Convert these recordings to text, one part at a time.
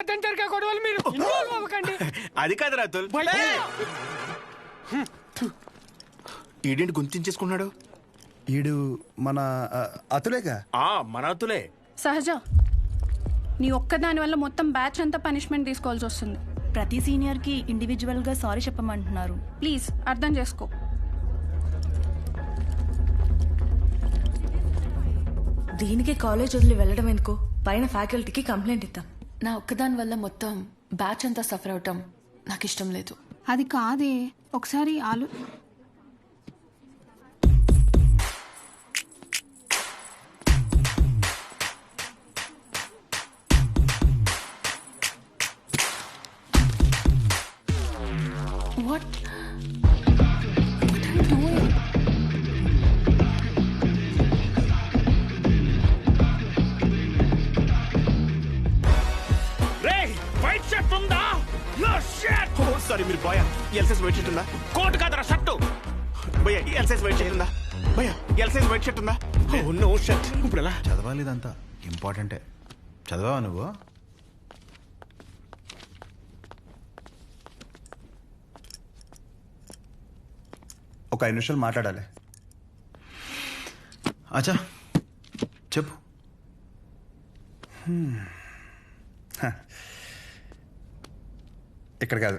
అర్ధంతరిగా గొడవలు మీరు ఇన్వాల్వ్ అవ్వకండి అది కాదు రాతుల్. ఈడేంటి గుంతించేసుకున్నాడు ఈడు మన ఆ, అతులేగా? ఆ మన అతులే. సహజ నీ ఒక్కదాని వల్ల మొత్తం బ్యాచ్ అంతా పనిష్మెంట్ తీసుకోవాల్సి వస్తుంది. ప్రతి సీనియర్కి ఇండివిజువల్గా సారీ చెప్పమంటున్నారు. ప్లీజ్ అర్థం చేసుకో. దీనికి కాలేజ్ వదిలి వెళ్ళడం ఎందుకు? పైన ఫ్యాకల్టీకి కంప్లైంట్ ఇద్దాం. నా ఒక్కదాని వల్ల మొత్తం బ్యాచ్ అంతా సఫర్ అవటం నాకు ఇష్టం లేదు. అది కాదే. ఒకసారి ఆలు వాట్ సారీ మీరు boy L size white shirt ఉందా? కోట్ కాదరా షర్ట్. భయ్యా ఎల్ సైజ్ వైట్ షర్ట్ ఉందా? భయ్యా ఎల్ సైజ్ వైట్ షర్ట్ ఉందా? ఓ నో షర్ట్ ఇప్పుడు ఎలా? చదవాలి ఇదంతా ఇంపార్టెంటే చదవా నువ్వు? ఒక ఐదు నిమిషాలు మాట్లాడాలి. అచ్చా చెప్పు. హ. ఇక్కడ కాదు.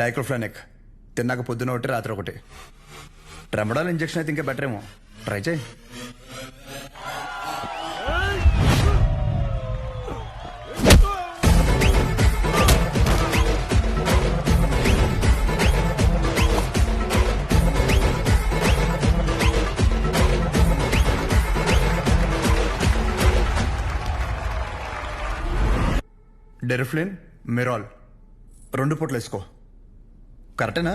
డైక్లోఫ్లానిక్ తిన్నాక పొద్దున ఒకటి రాత్రి ఒకటి. ట్రెమడాల్ ఇంజెక్షన్ అయితే ఇంకా బెటర్ ఏమో. ట్రై చేయి. డెరిఫ్లిన్ మిరాల్ రెండు పొట్లు వేసుకో కరెక్టేనా?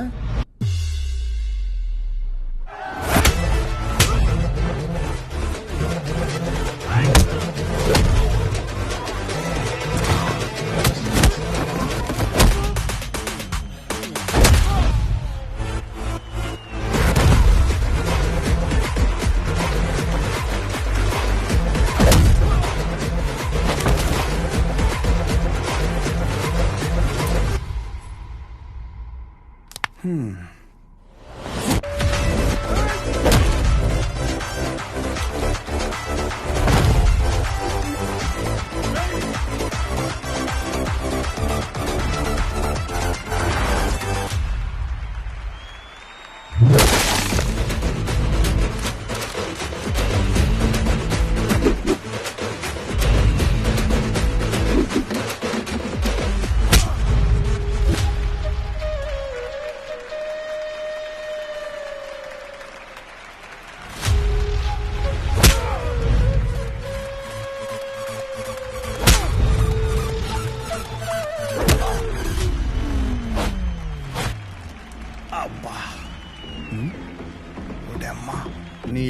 Hmm.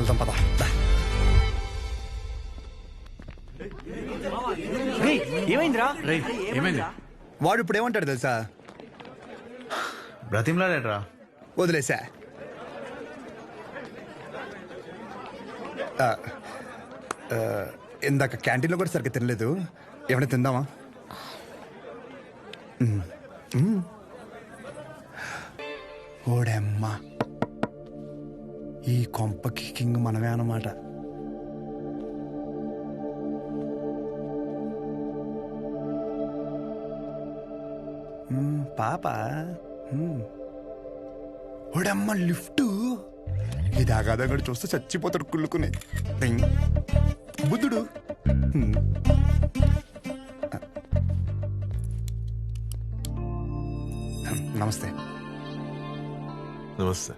వెళ్దాం పద. ఏమైందిరా? ఏమైంది? వాడు ఇప్పుడు ఏమంటాడు తెలుసా? బ్రతిమలాడేట్రా. వదిలేసా. ఆ, ఆ, ఇందాక క్యాంటీన్లో కూడా సరిగ్గా తినలేదు. ఏమైనా తిందామా? మ్మ్. మ్మ్. ఓడమ్మా. ఈ కొంపకి కింగ్ మనమే అన్నమాట. మ్మ్, పాప. మ్మ్. ఓడమ్మ లిఫ్ట్. ఇది ఆగాదగడు చూస్తే చచ్చిపోతాడు కుళ్ళుకుని. బుద్ధుడు. నమస్తే. నమస్తే.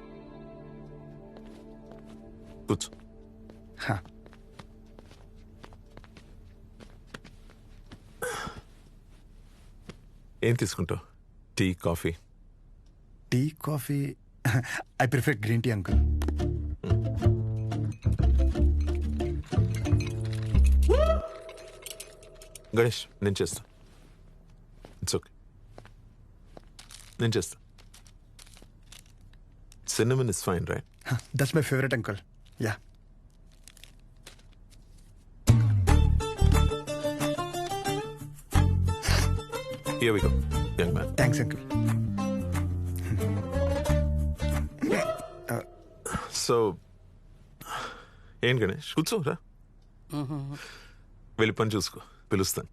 కూర్చో హ. ఏం తీసుకుంటావు tea coffee tea coffee I prefer green tea uncle Ganesh నేను చేస్తా. ఇట్స్ ఓకే నేను చేస్తా. Cinnamon is fine right that's my favourite uncle yeah. Here we go young man thanks uncle so ఏం గణేష్? కూర్చోరా వెళ్ళి పని చూసుకో. పిలుస్తాను.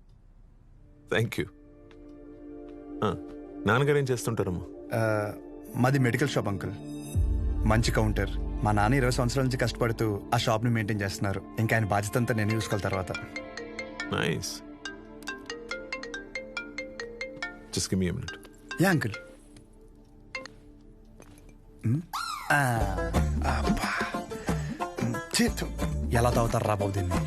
థ్యాంక్ యూ నాన్నగారు ఏం చేస్తుంటారమ్మా? మాది మెడికల్ షాప్ అంకుల్. మంచి కౌంటర్. మా నాన్న ఇరవై సంవత్సరాల నుంచి కష్టపడుతూ ఆ షాప్ని మెయింటైన్ చేస్తున్నారు. ఇంకా ఆయన బాధ్యత అంతా నేను చూసుకోవాలి తర్వాత. Nice just give me minute yeah uncle. ఎలా తాగుతారు రా బాబు దీన్ని.